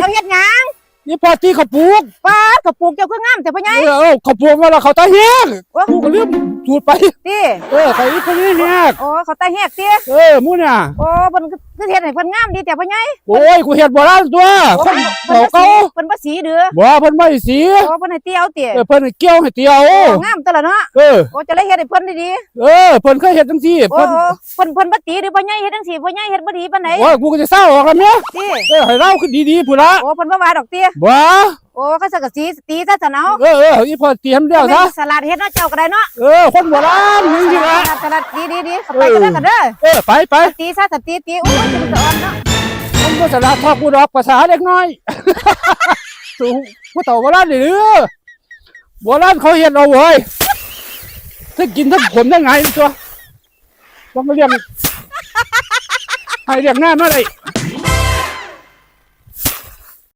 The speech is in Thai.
เขาเฮ็ดหยังนี่พอตีเขาปลูกป้าดกระปุกเจ้าคืองามแต่พ่อใหญ่เออเออเขาปลูกมาแล้วเขาตาเฮียกโอ้กูก็ลืมสูดไป ติเออเขาอีกคนนี้เฮียกโอ้เขาตาแหกติเออมู่เนี่ยโอ้เพิ่นคือเฮ็ดให้เพิ่นงามดีแต่พ่อใหญ่โอ้ยกูเห็ดบ่ได้ตัวโอ้คนเพิ่นเขาเพิ่นเขาบ่สี เพิ่นบ่สีเด้อบ่เพิ่นไม่สีโอ้เพิ่นให้เตี้ยวติเออเพิ่นเกี่ยวให้เตียวโอ้งามตัวละเนาะเออโอ้จะเลยเฮ็ดให้เพิ่นดีเออเพิ่นเคยเฮ็ดจังซี่ๆโอ้เพิ่นโอ้เพิ่นเพิ่นบ่ตีหรือพ่อใหญ่เฮ็ดจังซี่พ่อใหญ่เฮ็ดบ่ดีปานใดโอ้ยกูก็จะเศร้าออกแล้วแม่ติเออให้เราคือดีๆพุ่นละโอ้เพิ่นบ่ว่าดอกติบ่โอ้เขาสักกะสีตีซะซะเนาะเออเอออีพอเตรียมแล้วซะสลัดเฮ็ดเนาะเจ้าก็ได้เนาะเออคนโบราณจริงๆละสลัดดีดีดีเข้าไปกันเด้อกันเด้อเออไปไปตีซะสตีตีโอ้ยจะมันจะอ่อนเนาะมันก็ สลาดทอกกูดอกภาษาเล็กน้อย สู่ผู้เฒ่าโบราณนี่หรือโบราณเขาเห็นเอาเว้ยถ้ากินทั้งผมทั้งไงตัวต้องมาเรียกให้เรียกหน้ามาเลย